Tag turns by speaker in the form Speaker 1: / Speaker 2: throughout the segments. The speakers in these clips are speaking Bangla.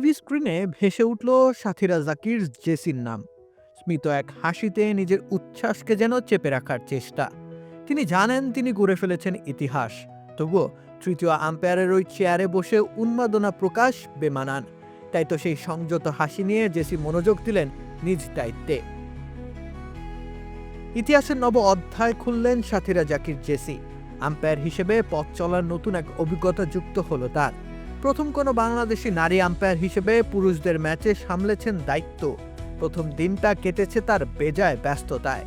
Speaker 1: টিভি স্ক্রিনে ভেসে উঠল সাথীরা জাকির জেসির নাম। স্মিত এক হাসিতে নিজের উচ্ছ্বাসকে যেন চেপে রাখার চেষ্টা। তিনি জানেন তিনি গড়ে ফেলেছেন ইতিহাস। তবুও তৃতীয় আম্পায়ারের ওই চেয়ারে বসে উন্মাদনা প্রকাশ বেমানান। তাই তো সেই সংযত হাসি নিয়ে জেসি মনোযোগ দিলেন নিজ দায়িত্বে। ইতিহাসের নব অধ্যায় খুললেন সাথীরা জাকির জেসি। আম্পায়ার হিসেবে পথ চলার নতুন এক অভিজ্ঞতা যুক্ত হলো তার। প্রথম কোনো বাংলাদেশি নারী আম্পায়ার হিসেবে পুরুষদের ম্যাচে সামলেছেন দায়িত্ব। প্রথম দিনটা কেটেছে তার বেজায় ব্যস্ততায়।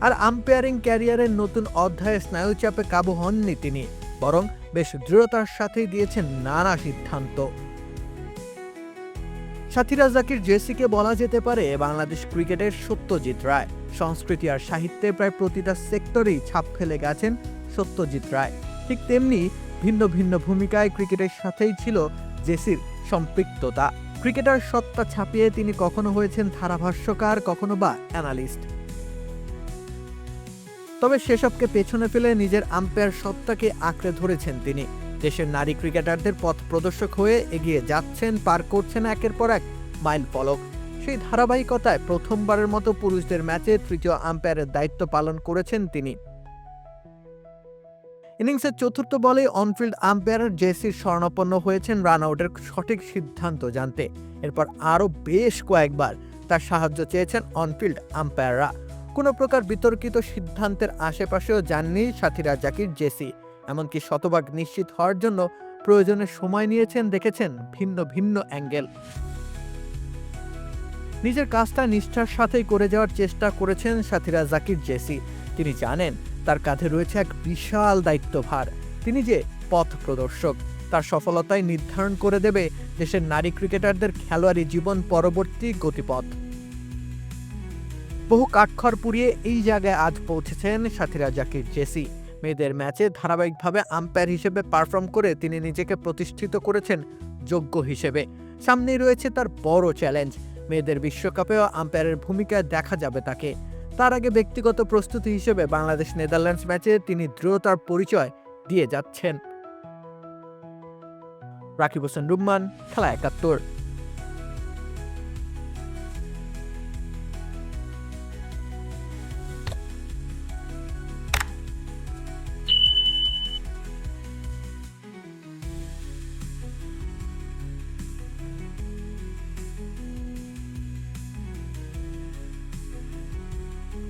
Speaker 1: আর আম্পায়ারিং ক্যারিয়ারের নতুন অধ্যায়ে স্নায়ুচাপে কাবু হননি তিনি, বরং বেশ দৃঢ়তার সাথেই দিয়েছেন নানা সিদ্ধান্ত। সাথীরা জাকির জেসিকে বলা যেতে পারে বাংলাদেশ ক্রিকেটের সত্যজিৎ রায়। সংস্কৃতি আর সাহিত্যে প্রায় প্রতিটা সেক্টরেই ছাপ ফেলে গেছেন সত্যজিৎ রায়। ঠিক তেমনি ভিন্ন ভিন্ন ভূমিকায় ক্রিকেটের সাথেই ছিল জেসির সম্পৃক্ততা। ক্রিকেটার সত্তা ছাপিয়ে তিনি কখনো হয়েছেন ধারাভাষ্যকার, কখনো বা অ্যানালিস্ট। তবে সেসবকে পেছনে ফেলে নিজের আম্পায়ার সত্তাকে আঁকড়ে ধরেছেন তিনি। দেশের নারী ক্রিকেটারদের পথ প্রদর্শক হয়ে এগিয়ে যাচ্ছেন, পার করছেন একের পর এক মাইল ফলক। সেই ধারাবাহিকতায় প্রথমবারের মতো পুরুষদের ম্যাচে তৃতীয় আম্পায়ারের দায়িত্ব পালন করেছেন তিনি। ইনিংসের চতুর্থ বলে অনফিল্ড আম্পায়ার জেসির স্বর্ণপন্ন হয়েছেন রান আউটের সঠিক সিদ্ধান্ত জানতে। এরপর আরও বেশ কয়েকবার তার সাহায্য চেয়েছেন অনফিল্ড আম্পায়াররা। কোনো প্রকার বিতর্কিত সিদ্ধান্তের আশেপাশেও যাননি সাথীরা জাকির জেসি। এমনকি শতভাগ নিশ্চিত হওয়ার জন্য প্রয়োজনে সময় নিয়েছেন দেখেছেন ভিন্ন ভিন্ন অ্যাঙ্গেল। নিজের কাজটা নিষ্ঠার সাথেই করে যাওয়ার চেষ্টা করেছেন সাথীরা জাকির জেসি। তিনি জানেন তার কাঁধে রয়েছে এক বিশাল দায়িত্বভার। তিনি যে পথ প্রদর্শক, তার সফলতায় নির্ধারণ করে দেবে দেশের নারী ক্রিকেটারদের খেলোয়াড়ি জীবন পরবর্তী গতিপথ। বহু কাঠখড় পুড়িয়ে এই জায়গায় আজ পৌঁছেছেন সাথীরা জাকির জেসি। মেয়েদের ম্যাচে ধারাবাহিকভাবে আম্পায়ার হিসেবে পারফর্ম করে তিনি নিজেকে প্রতিষ্ঠিত করেছেন যোগ্য হিসেবে। সামনেই রয়েছে তার বড় চ্যালেঞ্জ, মেয়েদের বিশ্বকাপেও আম্পায়ারের ভূমিকায় দেখা যাবে তাকে। তার আগে ব্যক্তিগত প্রস্তুতি হিসেবে বাংলাদেশ নেদারল্যান্ডস ম্যাচে তিনি দৃঢ়তার পরিচয় দিয়ে যাচ্ছেন। রাকিব হোসেন, রুম্মান, খেলা একাত্তর।